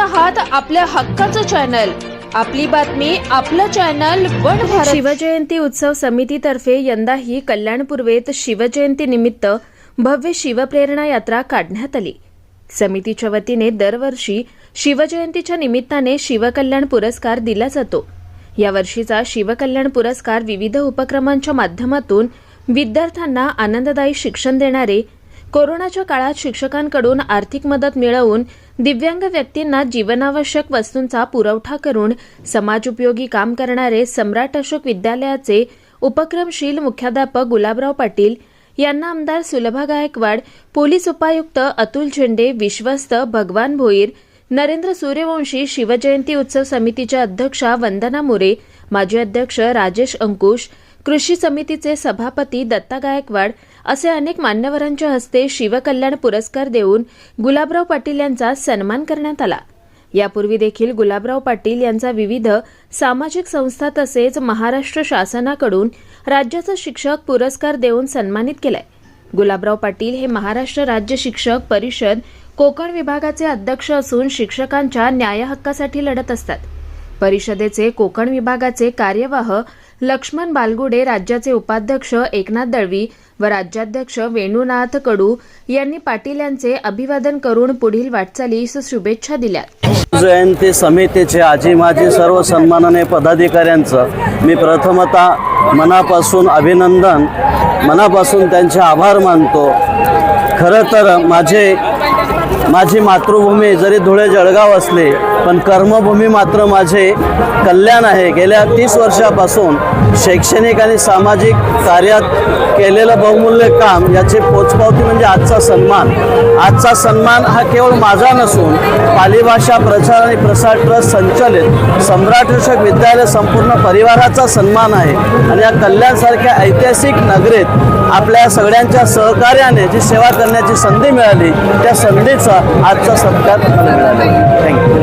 आहात आपल्या हक्काचं चॅनल. आपली बातमी आपलं चॅनल वन भारत. शिवजयंती उत्सव समितीतर्फे यंदाही कल्याण पूर्वेत शिवजयंती निमित्त भव्य शिवप्रेरणा यात्रा काढण्यात आली. समितीच्या वतीने दरवर्षी शिवजयंतीच्या निमित्ताने शिवकल्याण पुरस्कार दिला जातो. यावर्षीचा शिवकल्याण पुरस्कार विविध उपक्रमांच्या माध्यमातून विद्यार्थ्यांना आनंददायी शिक्षण देणारे कोरोनाच्या काळात शिक्षकांकडून आर्थिक मदत मिळवून दिव्यांग व्यक्तींना जीवनावश्यक वस्तूंचा पुरवठा करून समाजोपयोगी काम करणारे सम्राट अशोक विद्यालयाचे उपक्रमशील मुख्याध्यापक गुलाबराव पाटील यांना आमदार सुलभा गायकवाड पोलीस उपायुक्त अतुल झेंडे विश्वस्त भगवान भोईर नरेंद्र सूर्यवंशी शिवजयंती उत्सव समितीच्या अध्यक्षा वंदना मोरे माजी अध्यक्ष राजेश अंकुश कृषी समितीचे सभापती दत्ता गायकवाड असे अनेक मान्यवरांच्या हस्ते शिवकल्याण पुरस्कार देऊन गुलाबराव पाटील यांचा सन्मान करण्यात आला. यापूर्वी देखील गुलाबराव पाटील यांचा विविध सामाजिक संस्था तसेच महाराष्ट्र शासनाकडून राज्याचा शिक्षक पुरस्कार देऊन सन्मानित केलाय. गुलाबराव पाटील हे महाराष्ट्र राज्य शिक्षक परिषद कोकण विभागाचे अध्यक्ष असून शिक्षकांच्या न्याय हक्कासाठी लढत असतात. परिषदेचे कोकण विभागाचे कार्यवाह लक्ष्मण बालगुडे राज्याचे उपाध्यक्ष एकनाथ दळवी व राज्याध्यक्ष वेणुनाथ कडू यांनी पाटील यांचे अभिवादन करून पुढील वाटचालीस शुभेच्छा दिल्या जयंती समितीचे आजी माजी सर्व सन्माननीय पदाधिकाऱ्यांचं मी प्रथमतः मनापासून अभिनंदन मनापासून त्यांचे आभार मानतो. खरं तर माझे माझी मातृभूमी जरी धुळे जळगाव असले पण कर्मभूमी मात्र माझे कल्याण आहे. गेल्या तीस वर्षापासून शैक्षणिक आणि सामाजिक कार्यात केलेलं बहुमूल्य काम याची पोचपावती म्हणजे आजचा सन्मान. आजचा सन्मान हा केवळ माझा नसून पालीभाषा प्रचार आणि प्रसार ट्रस्ट संचलित सम्राट शिक्षक विद्यालय संपूर्ण परिवाराचा सन्मान आहे. आणि या कल्याणसारख्या ऐतिहासिक नगरीत आपल्या सगळ्यांच्या सहकार्याने जी सेवा करण्याची संधी मिळाली त्या संधीचा आजचा सत्कार मला मिळाला. थँक्यू